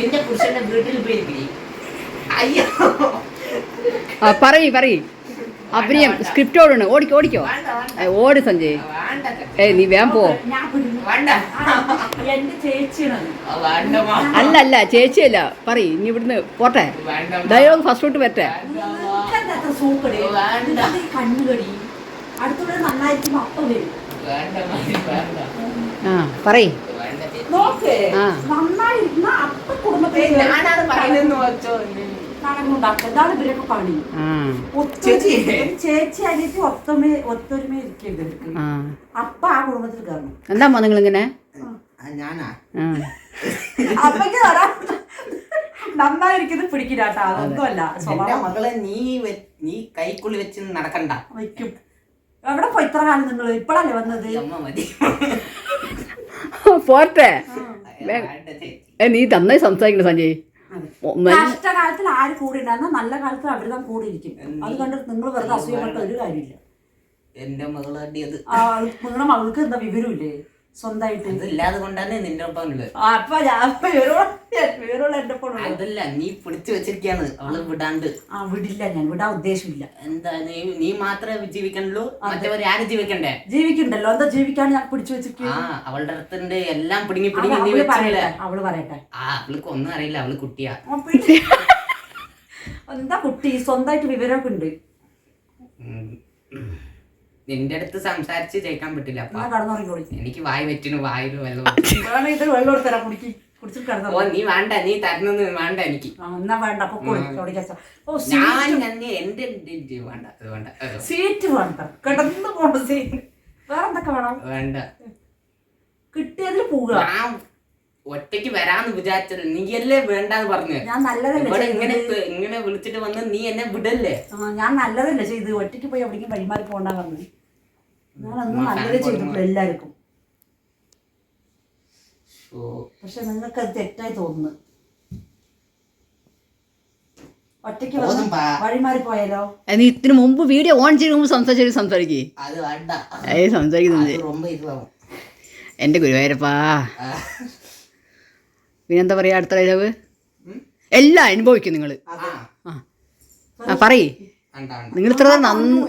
നിന്റെ പുരുഷന്റെ വീട്ടിൽ പോയിരിക്കില്ലേ അയ്യോ. ആ പറയ് പറയ്. അഭിനയം സ്ക്രിപ്റ്റ് ഓടണം. ഓടിക്കോ ഓടിക്കോ. ഓട് സഞ്ജയ്. ഏ നീ വേഗം പോ. അല്ല അല്ല ചേച്ചിയല്ല. പറയ് ഇനി ഇവിടുന്ന് പോട്ടെ. ഡയലോഗ് ഫസ്റ്റ് തൊട്ട് വേണ്ട. ആ പറയ്. നോക്ക്. നന്നായിരുന്ന അപ്പ വെച്ചോ ഇതാണ് ഇവരൊക്കെ പണി. ഒത്തൊരു- ചേച്ചി. ചേച്ചി അനിയത്തി ഒത്തൊമ ഒത്തൊരുമ ഇരിക്കരുത് ഇവർക്ക്. അപ്പ ആ കുടുംബത്തിൽ കയറണം എന്താ നിങ്ങളിങ്ങനെ? ഇങ്ങനെ ഞാനാ? അപ്പക്ക് നന്നായിരിക്കുന്നത് പിടിക്കില്ല കേട്ടോ. അതൊന്നും അല്ല സ്വഭാവം. മകളെ നീ നീ കൈക്കുള്ളി വെച്ച് നടക്കണ്ട. വയ്ക്കും. എവിടെ പോയി ഇത്ര കാലം നിങ്ങൾ ഇപ്പോഴല്ലേ വന്നത്? അമ്മ മതി. പോട്ടെ വേണ്ട നീ നന്നായി സംസാരിക്കണം സഞ്ജയ്. കഷ്ടകാലത്തിൽ ആര് കൂടെ ഉണ്ടായിരുന്ന നല്ല കാലത്തിൽ അവർ താൻ കൂടെ ഇരിക്കും അത് കണ്ടിട്ട് നിങ്ങൾ വെറുതെ അസൂയപ്പെട്ട ഒരു കാര്യമില്ല. എന്റെ മകളാണ് അത് ആ, നിങ്ങളുടെ മകൾക്ക് എന്താ വിവരമില്ലേ? സ്വന്തമായിട്ട്. ഇല്ലാതെ കൊണ്ടാണ് നിന്റെ ഒപ്പം ഉള്ളത്. അപ്പൊ വിവരമുള്ള എന്റെ ഒപ്പം. അതല്ല നീ പിടിച്ചു വെച്ചിരിക്കാണ് അവൾ വിടാണ്ട്. ആ വിടില്ല ഞാൻ വിടാൻ ഉദ്ദേശമില്ല. എന്താ നീ നീ മാത്രമേ ജീവിക്കണുള്ളൂ? മറ്റവർ ആരും ജീവിക്കണ്ടേ? ജീവിക്കണ്ടല്ലോ എന്താ ജീവിക്കാൻ ഞാൻ പിടിച്ചു വെച്ചിരിക്കും ആ അവളുടെ അടുത്തുണ്ട് എല്ലാം പിടുങ്ങി പിടിങ്ങി നീ വെച്ചില്ലേ അവൾ പറയട്ടെ. ആ അവൾക്ക് ഒന്നും അറിയില്ല അവൾ കുട്ടിയാ. എന്താ കുട്ടി? സ്വന്തമായിട്ട് വിവരമൊക്കെ ഉണ്ട്. നിന്റെ അടുത്ത് സംസാരിച്ച് ജയിക്കാൻ പറ്റില്ല. അപ്പ എനിക്ക് വായി വെറ്റിന് വായിൽ വെള്ളം ഇത് വെള്ളം കുടിക്ക്. ഓ നീ വേണ്ട നീ തരുന്നത് വേണ്ട എനിക്ക്. ഞാൻ എന്റെ വേണ്ട അത് വേണ്ട സീറ്റ് വേണ്ട. കിടന്നു പോണ്ട സീറ്റ്. വേറെ എന്തൊക്കെ വേണം? വേണ്ട. കിട്ടിയതിൽ പോവുക. ഒറ്റയ്ക്ക് വരാന്ന് വിചാരിച്ചത്. നീയല്ലേ വേണ്ടാന്ന് പറഞ്ഞു? ഞാൻ നല്ലതല്ലേ ഇങ്ങനെ ഇങ്ങനെ വിളിച്ചിട്ട് വന്ന് നീ എന്നെ വിടല്ലേ? ഞാൻ നല്ലതല്ലേ ചെയ്ത് ഒറ്റയ്ക്ക് പോയി എവിടേക്കും വഴിമാറി പോകണ്ട പറഞ്ഞു. നിങ്ങളൊന്നും നല്ലത് ചെയ്തിട്ടില്ല എല്ലാവർക്കും പക്ഷെ നിങ്ങൾക്ക് അത് തെറ്റായി തോന്നുന്നു ഒറ്റയ്ക്ക് വഴിമാറി പോയാലോ നീ ഇതിനു മുമ്പ് വീഡിയോ ഓൺ ചെയ്ത് മുമ്പ് സംസാരിച്ചു സംസാരിക്കേ ഏ സംസാരിക്കുന്നുണ്ട് എന്റെ ഗുരുവായൂരപ്പാ പിന്നെന്താ പറയാ അടുത്ത ഡയലോഗ് എല്ലാം അനുഭവിക്കും നിങ്ങൾ ആ പറയേ നിങ്ങൾ ഇത്ര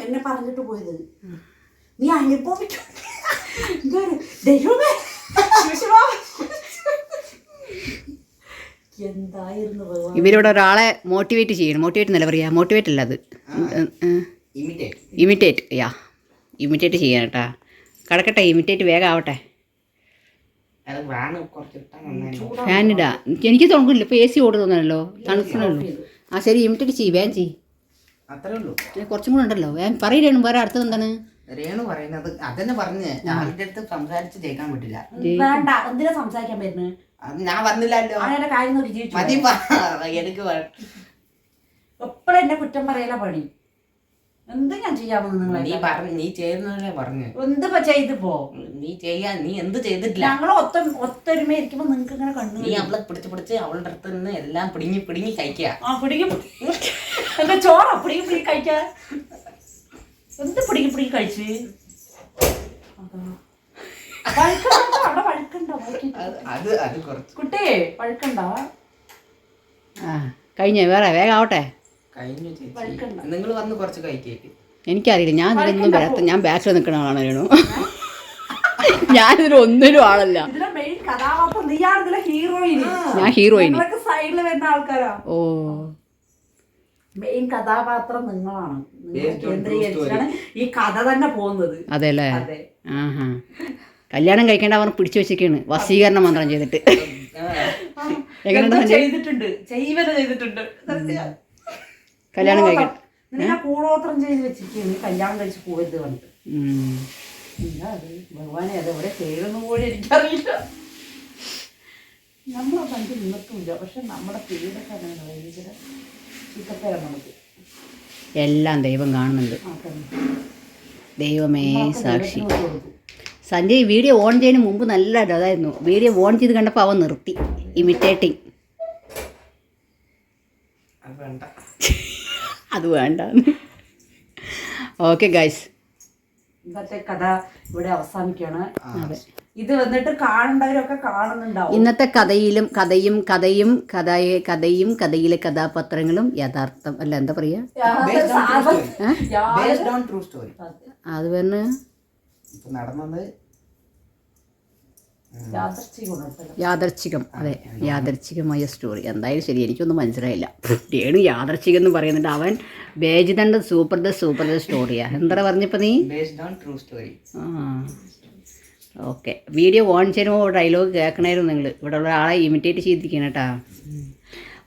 എന്നെ പറഞ്ഞിട്ട് പോയത് നീ അനുഭവിക്കും ദൈവമേ. എന്തായിരുന്നു ഇവരോട് ഒരാളെ മോട്ടിവേറ്റ് ചെയ്യണം. മോട്ടിവേറ്റ് എന്നല്ല പറയാ. മോട്ടിവേറ്റ് അല്ല അത്. ഇമിറ്റേറ്റ് ഇമിറ്റേറ്റ് യാ. ഇമിറ്റേറ്റ് ചെയ്യണം കേട്ടാ. കിടക്കട്ടെ ഇമിറ്റേറ്റ് വേഗം ആവട്ടെ. ഫാനിടാ എനിക്ക് തോന്നുന്നില്ല ഇപ്പോൾ എ സി ഓടുന്നല്ലോ തണുക്കണല്ലോ ആ ശരി ഇമിറ്റേറ്റ് ചെയ്യ്. വേഗം ചെയ്യ്. കുറച്ചും കൂടെ ഉണ്ടല്ലോ. വേഗം പറയണു വേറെ അടുത്തത് എന്താണ്? രേണു പറയുന്നത് അതന്നെ പറഞ്ഞ് അവളുടെ അടുത്ത് സംസാരിച്ച് ജയിക്കാൻ പറ്റില്ല വേണ്ട എന്തിനാ സംസാരിക്കാൻ പറ്റുന്നത് ഞാൻ പറഞ്ഞില്ലല്ലോ. അങ്ങനെ കാര്യം മതി. എനിക്ക് എപ്പോഴും എന്നെ കുറ്റം പറയല പണി. എന്ത് ഞാൻ ചെയ്യാമെന്ന് നീ നിങ്ങളെ പറഞ്ഞു നീ ചെയ്യുന്നതല്ലേ പറഞ്ഞു. എന്ത് ചെയ്ത് പോ? നീ ചെയ്യാൻ നീ എന്ത് ചെയ്തിട്ടില്ല. ഞങ്ങൾ ഒത്ത ഒത്തൊരുമ ഇരിക്കുമ്പോ നിങ്ങക്ക് ഇങ്ങനെ കണ്ടു നീ അവളെ പിടിച്ച് പിടിച്ച് അവളുടെ അടുത്ത് നിന്ന് എല്ലാം പിടിങ്ങി പിടിങ്ങി കഴിക്കുക ആ പിടിക്കും എന്താ ചോറ പിടിക്കും പിടിക്കും കഴിക്കാ എന്ത് പിടിക്ക് പിടിക്ക് കഴിച്ച്? അവിടെ കുട്ടിയെ പഴുക്കണ്ട ആ കഴിഞ്ഞ. വേറെ വേഗം ആവട്ടെ. വഴുക്കണ്ട. നിങ്ങൾ വന്ന് കുറച്ച് കഴിക്കേക്ക്. എനിക്കറിയില്ല. ഞാൻ ഇതിലൊന്നും വരാത്ത ഞാൻ ബാച്ചിൽ നിൽക്കണ ആളാണ് വേണു ഞാനിതിൽ ഒന്നിനും ആളല്ല. ഞാൻ ഹീറോയിന് നിങ്ങളൊക്കെ സൈഡിൽ വരുന്ന ആൾക്കാരാ. ഓ. മെയിൻ കഥാപാത്രം നിങ്ങളാണ്. നിങ്ങൾ കേന്ദ്രീകരിച്ചാണ് ഈ കഥ തന്നെ പോകുന്നത്. അതെല്ലേ? അതെ. ആഹാ. കല്യാണം കഴിക്കേണ്ട അവർ പിടിച്ചു വെച്ചിരിക്കുകയാണ് വസീകരണ മന്ത്രം ചെയ്തിട്ട്? ചെയ്തിട്ടുണ്ട്. ചെയ്വന ചെയ്തിട്ടുണ്ട്. കല്യാണം കഴിക്കട്ടെ നിന്നെ കൂടോത്രം ചെയ്ത് വെച്ചിരിക്കുന്നു കല്യാണം കഴിച്ച് പോയത് കണ്ട് ഉം. എന്താ അത്? ഭഗവാനെ അതെവിടെ ചെയ്തെന്ന് പോലും എനിക്കറിയില്ല. നമ്മളെ പണ്ട് നിന്നിട്ടില്ല പക്ഷെ നമ്മുടെ പേരൊക്കെ അങ്ങനെ ഭയങ്കര എല്ലാം ദൈവം കാണുന്നുണ്ട്. ദൈവമേ സാക്ഷി. സഞ്ജയ് വീഡിയോ ഓൺ ചെയ്യുന്നതിന് മുമ്പ് നല്ല ഇതായിരുന്നു വീഡിയോ ഓൺ ചെയ്ത് കണ്ടപ്പോൾ അവൻ നിർത്തി. ഇമിറ്റേറ്റിംഗ് അത് വേണ്ട. അത് വേണ്ട ഓക്കെ ഗൈസ് ഇന്നത്തെ കഥ ഇവിടെ അവസാനിക്കുകയാണ്. ഇത് വന്നിട്ട് കാണേണ്ടവരൊക്കെ കാണുന്നുണ്ടാവും. ഇന്നത്തെ കഥയിലും കഥയും കഥയും കഥയെ കഥയും കഥയിലെ കഥാപാത്രങ്ങളും യഥാർത്ഥം അല്ല എന്താ പറയാ? യാതൊരു സാധനം- യാതൊരു- ബേസ്ഡ് ഓൺ ട്രൂ സ്റ്റോറി അത്. പറഞ്ഞ്. യാദർച്ഛികം അതെ. യാദർച്ഛികമായ സ്റ്റോറി എന്തായാലും ശരി എനിക്കൊന്നും മനസ്സിലായില്ല. ഏണ് യാദർച്ഛികം എന്ന് പറയുന്നുണ്ട് അവൻ. ബേജിതണ്ട് സൂപ്പർ ദ സൂപ്പർ ദ സ്റ്റോറിയാ എന്താ പറഞ്ഞപ്പോൾ നീ? ബേസ്ഡ് ഓൺ ട്രൂ സ്റ്റോറി ആ. ഓക്കെ വീഡിയോ ഓൺ ചെയ്യുമ്പോൾ ഡയലോഗ് കേൾക്കണമായിരുന്നു നിങ്ങൾ ഇവിടെ ഉള്ള ആളെ ഇമിറ്റേറ്റ് ചെയ്തിരിക്കണം കേട്ടാ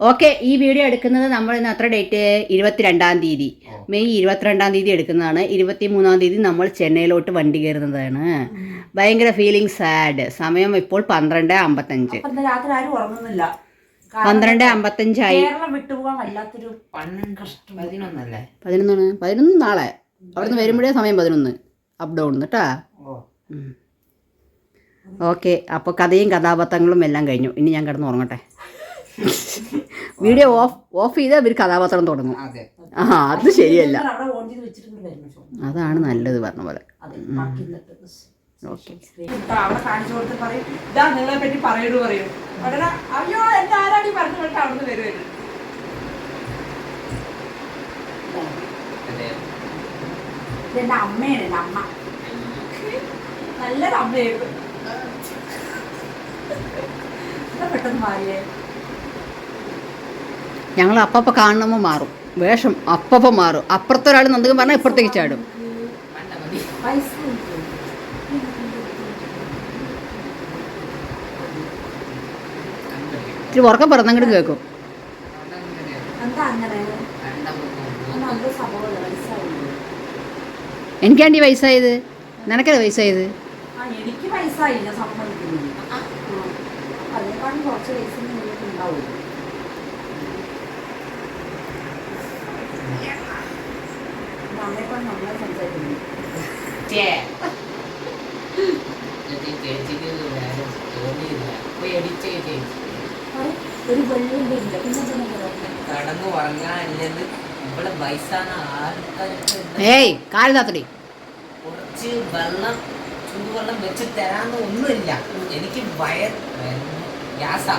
ഓക്കെ ഈ വീഡിയോ എടുക്കുന്നത് നമ്മൾ ഇന്ന് അത്ര ഡേറ്റ് ഇരുപത്തിരണ്ടാം തീയതി. മെയ് ഇരുപത്തിരണ്ടാം തീയതി എടുക്കുന്നതാണ്. ഇരുപത്തി മൂന്നാം തീയതി നമ്മൾ ചെന്നൈയിലോട്ട് വണ്ടി കയറുന്നതാണ്. ഭയങ്കര ഫീലിംഗ് സാഡ് സമയം ഇപ്പോൾ പന്ത്രണ്ട് അമ്പത്തഞ്ച്. അപ്പൊ രാത്രി ആരും ഉറങ്ങുന്നില്ല. പന്ത്രണ്ട് അമ്പത്തഞ്ചായി. കേരളം വിട്ടുപോകാൻ വല്ലാത്തൊരു പന്ത്രണ്ട് പതിനൊന്നല്ലേ? പതിനൊന്നാണ്. പതിനൊന്ന് നാളെ. അവിടുന്ന് വരുമ്പോഴേ സമയം പതിനൊന്ന്. അപ് ഡൗൺ കേട്ടാ ഓക്കെ. അപ്പോൾ കഥയും കഥാപാത്രങ്ങളും എല്ലാം കഴിഞ്ഞു. ഇനി ഞാൻ കിടന്ന് ഉറങ്ങട്ടെ. വീഡിയോ ഓഫ് ഓഫ് ചെയ്താൽ ഇവർ കഥാപാത്രം തുടങ്ങും. അതെ. ആ അത് ശരിയല്ല. ചെയ്ത്. അതാണ് നല്ലത് പറഞ്ഞ പോലെ. അവിടെ കാണിച്ചു കൊടുത്ത് പറയും ഇതാ നിങ്ങളെ പറ്റി പറയൂ പറയും. ഉടനെ അയ്യോ എന്റെ ആരാടി പറഞ്ഞു കേട്ടോ അവിടുന്ന് വരുമായിരുന്നു അതെ. ഇതെന്റെ അമ്മയാണ് എന്റെ അമ്മ. നല്ലൊരു അമ്മയായിരുന്നു. എന്താ പെട്ടെന്ന് മാറിയേ? ഞങ്ങൾ അപ്പപ്പ കാണുമ്പോൾ മാറും. വേഷം അപ്പപ്പ മാറും. അപ്പുറത്തെ ഒരാൾ എന്തെങ്കിലും പറഞ്ഞാൽ ഇപ്പുറത്തേക്ക് ചാടും വേണ്ട മതി പൈസ കണ്ടുപിടിക്കും. ഇച്ചിരി ഉറക്കം പറഞ്ഞങ്ങോട്ട് കേൾക്കും അതങ്ങനെ എന്താ അങ്ങനെ വേണ്ട പോകുന്നു. ഉറക്കം സംഭവമല്ല കേൾക്കും എനിക്കാണ്ടി വയസ്സായത് നിനക്കത് വയസ്സായത് ആ എനിക്ക് വയസ്സായില്ല സമ്മതിക്കുന്നു. അതിനേക്കാളും കുറച്ച് വയസ്സിന് ചേച്ചിക്ക് തോന്നിയില്ല. പോയി അടിച്ചേ ചേച്ചി. ഒരു വെള്ളിന്റെ ഇല്ല. കടന്നു ഉറങ്ങാനില്ലെന്ന് ഇവിടെ വയസ്സാണ് ആൾക്കാർക്ക് ഏയ് കാൽ താത്തടി. കുറച്ച് വെള്ളം ചൂടുവെള്ളം വെച്ച് തരാന്ന് ഒന്നുമില്ല. എനിക്ക് വയർ ഗ്യാസാ.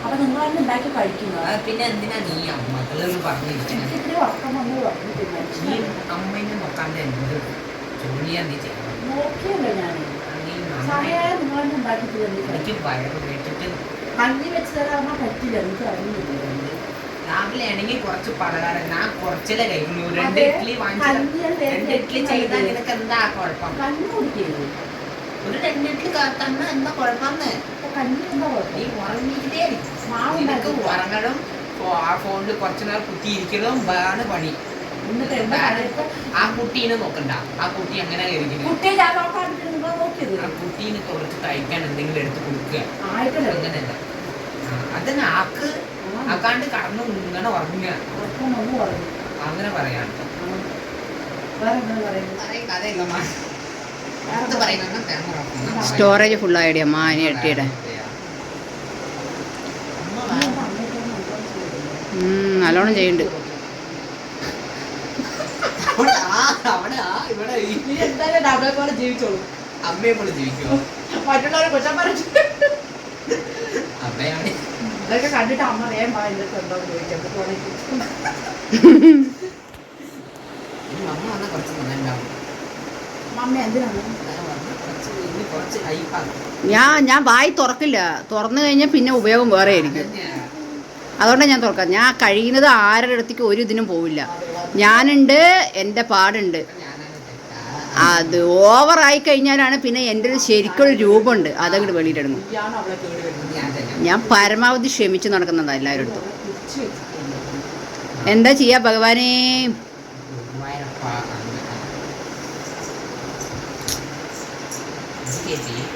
അപ്പൊ നിങ്ങൾ ഉണ്ടാക്കി കഴിക്കുന്നത് പിന്നെ എന്തിനാ നീ മകളെന്ന് പറഞ്ഞിരിക്കുന്നത് നീ അമ്മേനെ നോക്കാണ്ട് എന്ത് ജോലിയാ നീ ചെയ്യണം എനിക്ക് വയറ് കേട്ടിട്ട് കഞ്ഞി വെച്ച് പറ്റില്ല എനിക്ക് അറിയുന്നില്ല രാവിലെ ആണെങ്കിൽ കുറച്ച് പലഹാരം ഞാൻ കുറച്ചിലെ കഴിക്കുന്നു രണ്ട് ഇഡ്ഡലി വാങ്ങിച്ചു രണ്ട് ഇഡ്ഡലി ചെയ്താൽ. നിനക്ക് എന്താ കുഴപ്പം? കഞ്ഞി ഒരു രണ്ട് ഇഡ്ഡലി കാത്തന്ന എന്താ കുഴപ്പമെന്ന്? കഞ്ഞി എന്താ നീ കുഴപ്പം ഉറങ്ങിയിട്ടേ നിനക്ക് ഉറങ്ങണം. ആ ഫോണിൽ കുറച്ചു നേരം കുത്തിയിരിക്കലും വേണം പണി. ആ കുട്ടീനെ നോക്കണ്ട. ആ കുട്ടി അങ്ങനെ കുട്ടീനെ കുറച്ച് തയ്ക്കാൻ എന്തെങ്കിലും എടുത്ത് കൊടുക്കുക. ആയിട്ടുള്ള അങ്ങനെയല്ല. അതിന് ആക്ക് ആക്കാണ്ട് കടന്നു ഇങ്ങനെ ഉറങ്ങുക അങ്ങനെ പറയാണ്. സ്റ്റോറേജ് ഫുള്ളായിടി അമ്മ അതിനെ എട്ടിയുടെ? നല്ലോണം ചെയ്യുന്നുണ്ട്. ജീവിച്ചോളൂ അമ്മയെ പോലെ ജീവിക്കുമോ മറ്റുള്ളവരെ കൊച്ചാൻ പറഞ്ഞു അമ്മയാണ്. ഇതൊക്കെ കണ്ടിട്ട് അമ്മ വേഗം വാ എന്റെ എന്ന് ചോദിക്കാം. അമ്മ വന്നാൽ കുറച്ച് നന്നുണ്ടാവും മമ്മ എന്തിനാണ്? കുറച്ച് ഇനി കുറച്ച് ഹൈപ്പാക്കും ഞാൻ ഞാൻ വായി തുറക്കില്ല. തുറന്നു കഴിഞ്ഞാൽ പിന്നെ ഉപയോഗം വേറെ ആയിരിക്കും. അതുകൊണ്ടാണ് ഞാൻ തുറക്കാം. ഞാൻ കഴിയുന്നത് ആരുടെ അടുത്തേക്ക് ഒരു ഇതിനും പോവില്ല. ഞാനുണ്ട് എന്റെ പാടുണ്ട്. അത് ഓവറായി കഴിഞ്ഞാലാണ് പിന്നെ എന്റെ ഒരു ശരിക്കൊരു രൂപമുണ്ട്. അതങ്ങോട്ട് വെളിയിലിടുന്നു ഞാൻ പരമാവധി ക്ഷമിച്ച് നടക്കുന്നതാണ് എല്ലാവരും അടുത്തും. എന്താ ചെയ്യാ ഭഗവാനേ? Thank. ചേച്ചി